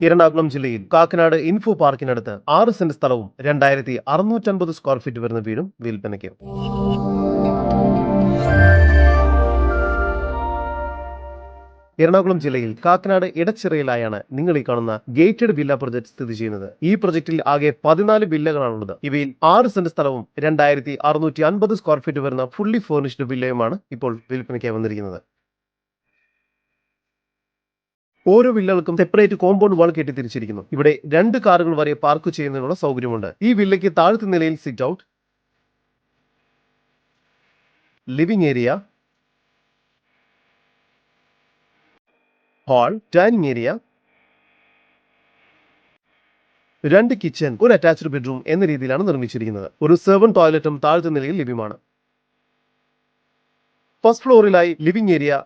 എറണാകുളം ജില്ലയിൽ കാക്കനാട് ഇൻഫോ പാർക്കിനടുത്ത് ആറ് സെന്റ് സ്ഥലവും രണ്ടായിരത്തി അറുന്നൂറ്റൻപത് സ്ക്വയർ ഫീറ്റ് വരുന്ന വീടും വിൽപ്പനയ്ക്ക്. എറണാകുളം ജില്ലയിൽ കാക്കനാട് ഇടച്ചിറയിലായാണ് നിങ്ങൾ ഈ കാണുന്ന ഗേറ്റഡ് വില്ല പ്രൊജക്ട് സ്ഥിതി ചെയ്യുന്നത്. ഈ പ്രൊജക്ടിൽ ആകെ പതിനാല് വില്ലകളാണുള്ളത്. ഇവയിൽ ആറ് സെന്റ് സ്ഥലവും രണ്ടായിരത്തി അറുന്നൂറ്റി അൻപത് സ്ക്വയർ ഫീറ്റ് വരുന്ന ഫുള്ളി ഫേർണിഷ്ഡ് വില്ലയുമാണ് ഇപ്പോൾ വിൽപ്പനയ്ക്കായി വന്നിരിക്കുന്നത്. ഓരോ വില്ലകൾക്കും സെപ്പറേറ്റ് കോമ്പൗണ്ട് വാൾ കെട്ടി തിരിച്ചിരിക്കുന്നു. ഇവിടെ രണ്ട് കാറുകൾ വരെ പാർക്ക് ചെയ്യുന്നതിനുള്ള സൗകര്യമുണ്ട്. ഈ വില്ലയ്ക്ക് താഴത്തെ നിലയിൽ sit out living area hall dining area രണ്ട് കിച്ചൺ ഒരു അറ്റാച്ച്ഡ് ബെഡ്റൂം എന്ന രീതിയിലാണ് നിർമ്മിച്ചിരിക്കുന്നത്. ഒരു സെവൻ ടോയ്ലറ്റും താഴത്തെ നിലയിൽ ലഭ്യമാണ്. ഫസ്റ്റ് ഫ്ലോറിലായി ലിവിംഗ് ഏരിയ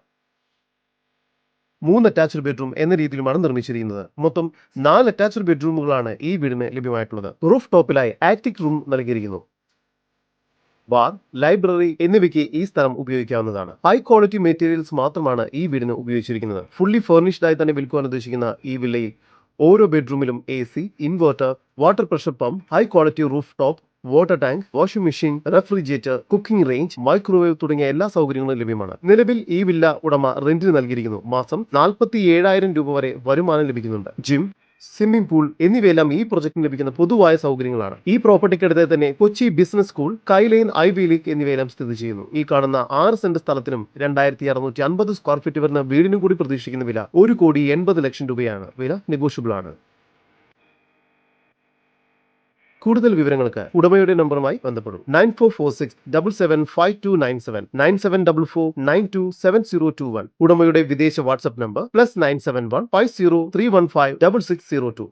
മൂന്ന് അറ്റാച്ച്ഡ് ബെഡ്റൂം എന്ന രീതിയിലുമാണ് നിർമ്മിച്ചിരിക്കുന്നത്. മൊത്തം നാല് അറ്റാച്ച്ഡ് ബെഡ്റൂമുകളാണ് ഈ വീടിന് ലഭ്യമായിട്ടുള്ളത്. റൂഫ് ടോപ്പിലായി ആറ്റിക് റൂം നൽകിയിരിക്കുന്നു. ബാർ ലൈബ്രറി എന്നിവയ്ക്ക് ഈ സ്ഥലം ഉപയോഗിക്കാവുന്നതാണ്. ഹൈ ക്വാളിറ്റി മെറ്റീരിയൽസ് മാത്രമാണ് ഈ വീടിന് ഉപയോഗിച്ചിരിക്കുന്നത്. ഫുള്ളി ഫർണിഷ്ഡ് ആയി തന്നെ വിൽക്കുവാൻ ഉദ്ദേശിക്കുന്ന ഈ വില്ലയിൽ ഓരോ ബെഡ്റൂമിലും A C inverter water pressure pump high quality roof top water tank washing machine refrigerator cooking range microwave തുടങ്ങിയ എല്ലാ സൗകര്യങ്ങളും ലഭ്യമാണ്. നിലവിൽ ഈ വില്ല ഉടമ റെന്റിന് നൽകിയിരിക്കുന്നു. മാസം നാൽപ്പത്തി ഏഴായിരം രൂപ വരെ വരുമാനം ലഭിക്കുന്നുണ്ട്. ജിം സ്വിമ്മിംഗ് പൂൾ എന്നിവയെല്ലാം ഈ പ്രൊജക്ടിന് ലഭിക്കുന്ന പൊതുവായ സൗകര്യങ്ങളാണ്. ഈ പ്രോപ്പർട്ടിക്കടുത്ത് തന്നെ കൊച്ചി ബിസിനസ് സ്കൂൾ കൈലൈൻ ഐവി ലീഗ് എന്നിവയെല്ലാം സ്ഥിതി ചെയ്യുന്നു. ഈ കാണുന്ന ആറ് സെന്റ് സ്ഥലത്തിനും രണ്ടായിരത്തി അറുന്നൂറ്റി അൻപത് സ്ക്വയർ ഫീറ്റ് വരുന്ന വീടിനും കൂടി പ്രതീക്ഷിക്കുന്ന വില ഒരു കോടി എൺപത് ലക്ഷം രൂപയാണ്. വില നെഗോഷ്യബിൾ ആണ് കൂടുതൽ വിവരങ്ങൾക്ക് ഉടമയുടെ നമ്പറുമായി ബന്ധപ്പെടും. Nine four four six double seven five two nine seven. Nine seven double four nine two seven zero two one. ഉടമയുടെ വിദേശ WhatsApp number plus nine seven one five zero three one five double six zero two.